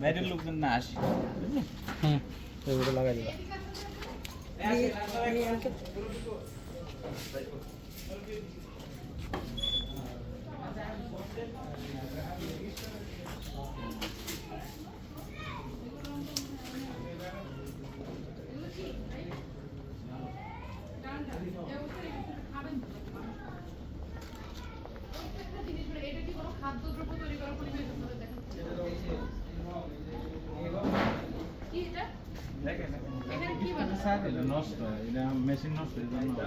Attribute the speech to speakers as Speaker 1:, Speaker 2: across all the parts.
Speaker 1: বাইরের লোকজন না আসে
Speaker 2: হুম এগুলো লাগাই দিবা
Speaker 1: নষ্ট এটা মেশিন নষ্ট এই জন্য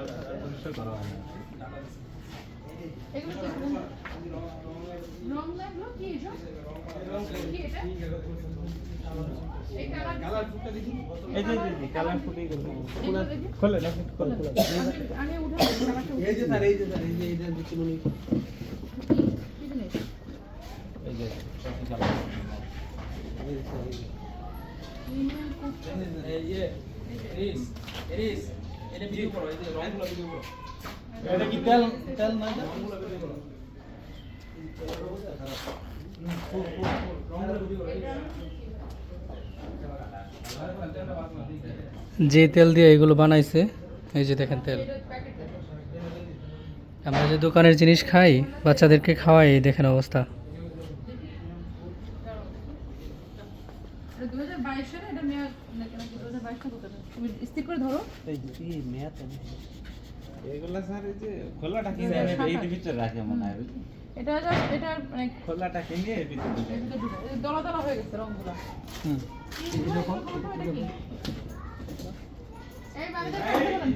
Speaker 1: পরিষ্কার করা হয় না
Speaker 3: এগুলো কি রং লাগল কি এসব কি এটা এই কালার
Speaker 1: এই যে এই যে কালার ফুটে গেল
Speaker 3: দেখি।
Speaker 1: খোলে না খোলে খোলে
Speaker 3: আগে- আগে উঠে কালারটা উঠে
Speaker 2: এই যে স্যার এই যে স্যার এই যে এইটা দিচ্ছি মনে
Speaker 3: কি কি জিনিস
Speaker 1: এই যে কালার
Speaker 2: এই যে স্যার এই যে
Speaker 3: ইমেল করতে
Speaker 2: এই যে এরিস এরিস এটা যে
Speaker 1: কি তেল না
Speaker 4: যে দিয়ে এগুলো বানাইছে এই যে দেখেন তেল। আমরা যে দোকানের জিনিস খাই বাচ্চাদেরকে খাওয়াই এই দেখেন অবস্থা।
Speaker 3: 2022 সালে এটা মেয়াদ নাকি নাকি 2022 টা কত তুমি স্থির করে ধরো
Speaker 2: এই মেয়াদ
Speaker 1: এগুলা স্যার এই যে খোলাটা কিনে এই ভিতরে রাখে মনে হয়
Speaker 3: এটা জাস্ট এটা মানে
Speaker 1: খোলাটা কিনে এর ভিতরে ঢুকায়।
Speaker 3: এর ভিতরে ঢুকে- এই দলা দলা হয়ে গেছে রংগুলো
Speaker 4: হুম
Speaker 3: এই বাড়িতে কাজ করেন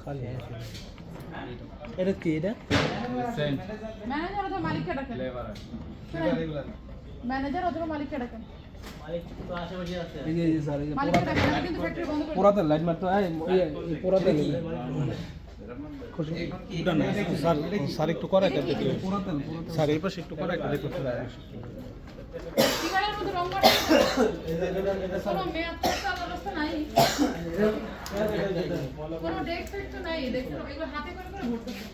Speaker 2: খালি এটা কি এটা
Speaker 3: ম্যানেজার অথবা মালিককে ডাকেন ম্যানেজার অথবা মালিককে ডাকেন
Speaker 2: এই যে এই যে স্যার এই যে
Speaker 3: মালিককে ডাকেন আমি কিন্তু ফ্যাক্টরি বন্ধ করে
Speaker 2: পোড়াতে লাইট মারতে এই এই পোড়াতে স্যার স্যার একটু
Speaker 3: তো নাই। দেখুন এগুলো হাতে করে করে ভরতেছে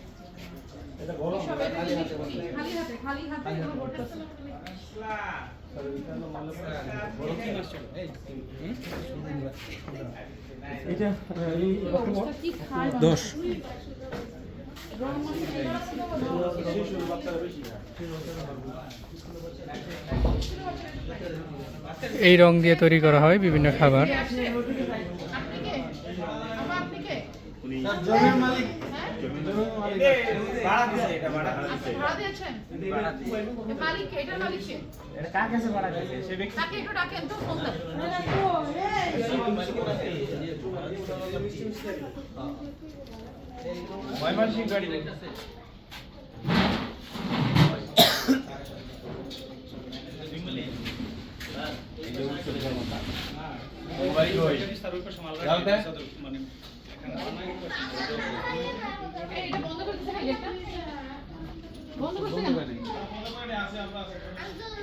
Speaker 3: এসব এটা জিনিস কি? খালি হাতে খালি হাতে এগুলো ভরতেছে
Speaker 2: এটা এই? দশ।
Speaker 3: রং
Speaker 4: এই রং দিয়ে তৈরি করা হয় বিভিন্ন খাবার
Speaker 3: আপনি কে? আপা, আপনি কে?
Speaker 2: জমির মালিক
Speaker 1: ময়মনসিংহ গাড়ি বাড়ি কই
Speaker 3: এই,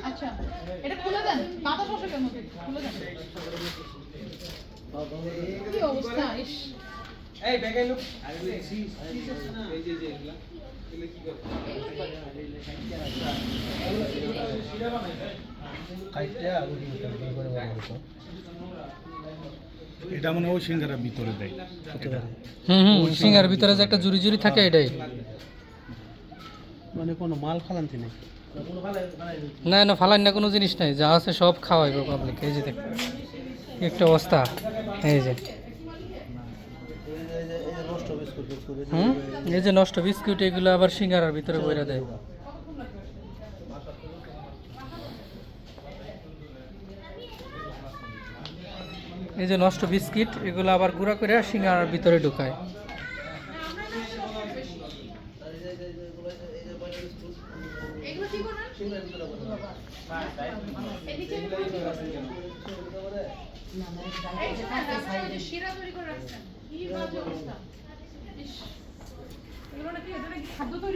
Speaker 3: আচ্ছা এটা খুলে দেন বাতাস আসে কেন খুলে দেন কি অবস্থা ইস
Speaker 2: এই ব্যাগে লোক এই যে যে এগুলা এগুলা কি করে
Speaker 5: এটা মানে ওই সিঙ্গারার ভিতরে দেয়।
Speaker 4: হুম হুম সিঙ্গার ভিতরে যে একটা জুরি জুরি থাকে এটাই।
Speaker 2: মানে কোনো মাল ফালান্তি নেই?
Speaker 4: না না ফালান না কোনো জিনিস নাই। যা আছে সব খাওয়াইবো পাবলিক এই যে দেখ একটা অবস্থা। এই যে।
Speaker 2: নষ্ট বিস্কুট বিস্কুট
Speaker 4: হুম? এই যে নষ্ট বিস্কুট এগুলো আবার সিঙ্গারার ভিতরে বইরা দেয়। এই যে নষ্ট বিস্কিট এগুলো আবার গুঁড়া করে সিঙ্গারার ভিতরে ঢুকায়।
Speaker 3: খাদ্য